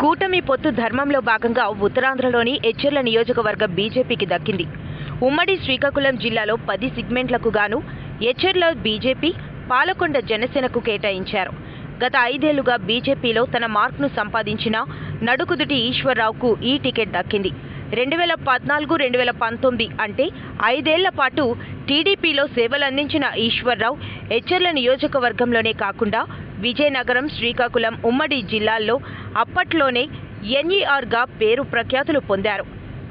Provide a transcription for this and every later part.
కూటమి పొత్తు ధర్మంలో భాగంగా ఉత్తరాంధ్రలోని ఎచ్చెర్ల నియోజకవర్గం బీజేపీకి దక్కింది. ఉమ్మడి శ్రీకాకుళం జిల్లాలో పది సిగ్మెంట్లకు గాను ఎచ్చెర్ల బీజేపీ పాలకొండ జనసేనకు కేటాయించారు. గత ఐదేళ్ళుగా బీజేపీలో తన మార్క్ను సంపాదించిన నడుకుదుటి ఈశ్వర్రావుకు ఈ టికెట్ దక్కింది. రెండు వేల పద్నాలుగు రెండు వేల పంతొమ్మిది అంటే ఐదేళ్ళ పాటు టీడీపీలో సేవలందించిన ఈశ్వర్రావు ఎచ్చెర్ల నియోజకవర్గంలోనే కాకుండా విజయనగరం శ్రీకాకుళం ఉమ్మడి జిల్లాల్లో అప్పట్లోనే ఎన్ఈఆర్గా పేరు ప్రఖ్యాతులు పొందారు.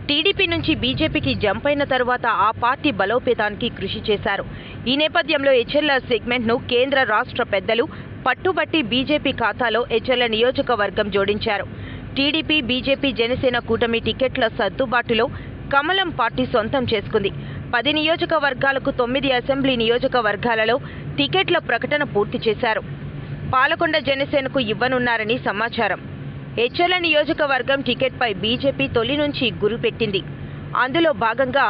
టీడీపీ నుంచి బీజేపీకి జంప్ అయిన తరువాత ఆ పార్టీ బలోపేతానికి కృషి చేశారు. ఈ నేపథ్యంలో హెచ్ఎల్ఆర్ సెగ్మెంట్ను కేంద్ర రాష్ట్ర పెద్దలు పట్టుబట్టి బీజేపీ ఖాతాలో హెచ్ఎల్ఆర్ నియోజకవర్గం జోడించారు. టీడీపీ బీజేపీ జనసేన కూటమి టికెట్ల సర్దుబాటులో కమలం పార్టీ సొంతం చేసుకుంది. పది నియోజకవర్గాలకు తొమ్మిది అసెంబ్లీ నియోజకవర్గాలలో టికెట్ల ప్రకటన పూర్తి చేశారు. పాలకొండ జనసేనకు ఇవ్వనున్నారని సమాచారం. హెచ్ఎల్ నియోజకవర్గం టికెట్పై బీజేపీ తొలి నుంచి గురిపెట్టింది అందులో భాగంగా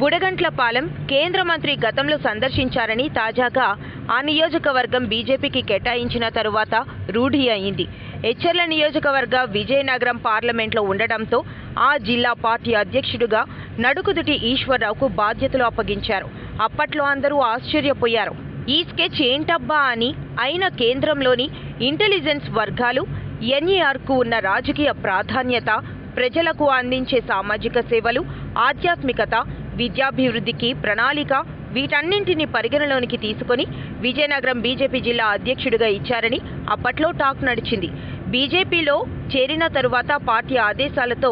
బుడగంట్లపాలెం కేంద్ర మంత్రి గతంలో సందర్శించారని తాజాగా ఆ నియోజకవర్గం బీజేపీకి కేటాయించిన తరువాత రూఢి అయింది. హెచ్ఎర్ల నియోజకవర్గ విజయనగరం పార్లమెంట్లో ఉండడంతో ఆ జిల్లా పార్టీ అధ్యక్షుడిగా నడుకుదుటి ఈశ్వరరావుకు బాధ్యతలు అప్పగించారు. అప్పట్లో అందరూ ఆశ్చర్యపోయారు. ఈ స్కెచ్ ఏంటబ్బా అని అయిన కేంద్రంలోని ఇంటెలిజెన్స్ వర్గాలు ఎన్ఈఆర్కు ఉన్న రాజకీయ ప్రాధాన్యత ప్రజలకు అందించే సామాజిక సేవలు ఆధ్యాత్మికత విద్యాభివృద్ధికి ప్రణాళిక వీటన్నింటిని పరిగణలోనికి తీసుకొని విజయనగరం బీజేపీ జిల్లా అధ్యక్షుడిగా ఇచ్చారని అప్పట్లో టాక్ నడిచింది. బీజేపీలో చేరిన తరువాత పార్టీ ఆదేశాలతో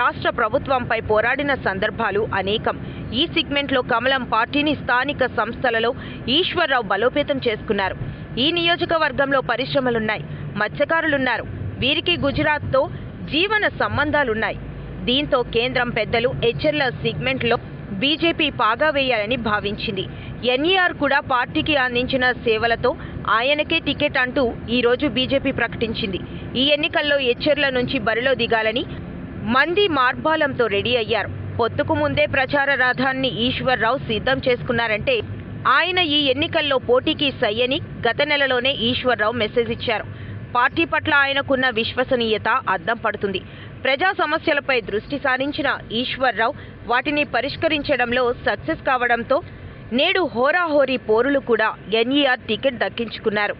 రాష్ట్ర ప్రభుత్వంపై పోరాడిన సందర్భాలు అనేకం. ఈ సిగ్మెంట్లో కమలం పార్టీని స్థానిక సంస్థలలో ఈశ్వర్రావు బలోపేతం చేసుకున్నారు. ఈ నియోజకవర్గంలో పరిశ్రమలున్నాయి. మత్స్యకారులున్నారు. వీరికి గుజరాత్తో జీవన సంబంధాలున్నాయి. దీంతో కేంద్రం పెద్దలు హెచ్ఎర్ల సిగ్మెంట్లో బీజేపీ పాగా వేయాలని భావించింది. ఎన్ఈఆర్ కూడా పార్టీకి అందించిన సేవలతో ఆయనకే టికెట్ అంటూ ఈ రోజు బీజేపీ ప్రకటించింది. ఈ ఎన్నికల్లో హెచ్ఎర్ల నుంచి బరిలో దిగాలని మంది మార్బాలంతో రెడీ అయ్యారు. పొత్తుకు ముందే ప్రచార రథాన్ని ఈశ్వర్రావు సిద్ధం చేసుకున్నారంటే ఆయన ఈ ఎన్నికల్లో పోటీకి సయ్యని గత నెలలోనే ఈశ్వర్రావు మెసేజ్ ఇచ్చారు. పార్టీ పట్ల ఆయనకున్న విశ్వసనీయత అద్దం పడుతుంది. ప్రజా సమస్యలపై దృష్టి సారించిన ఈశ్వర్రావు వాటిని పరిష్కరించడంలో సక్సెస్ కావడంతో నేడు హోరాహోరీ పోరులు కూడా ఎన్ఈఆర్ టికెట్ దక్కించుకున్నారు.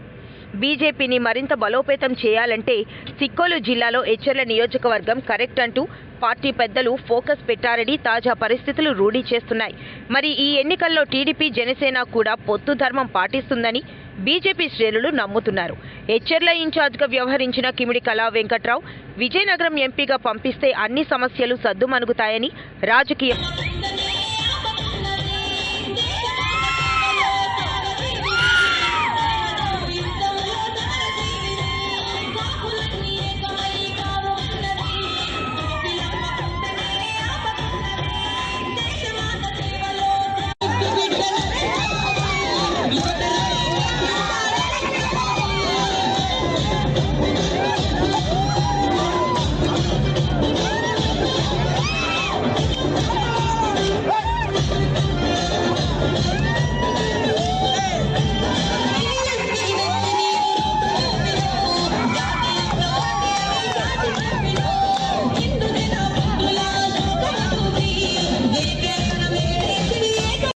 బీజేపీని మరింత బలోపేతం చేయాలంటే సిక్కోలు జిల్లాలో హెచ్ఎర్ల నియోజకవర్గం కరెక్ట్ అంటూ పార్టీ పెద్దలు ఫోకస్ పెట్టారని తాజా పరిస్థితులు రూఢీ చేస్తున్నాయి. మరి ఈ ఎన్నికల్లో టీడీపీ జనసేన కూడా పొత్తు ధర్మం పాటిస్తుందని బీజేపీ శ్రేణులు నమ్ముతున్నారు. హెచ్ఎర్ల ఇన్ఛార్జ్గా వ్యవహరించిన కిమిడి కళా వెంకట్రావు విజయనగరం ఎంపీగా పంపిస్తే అన్ని సమస్యలు సద్దుమణుగుతాయని రాజకీయ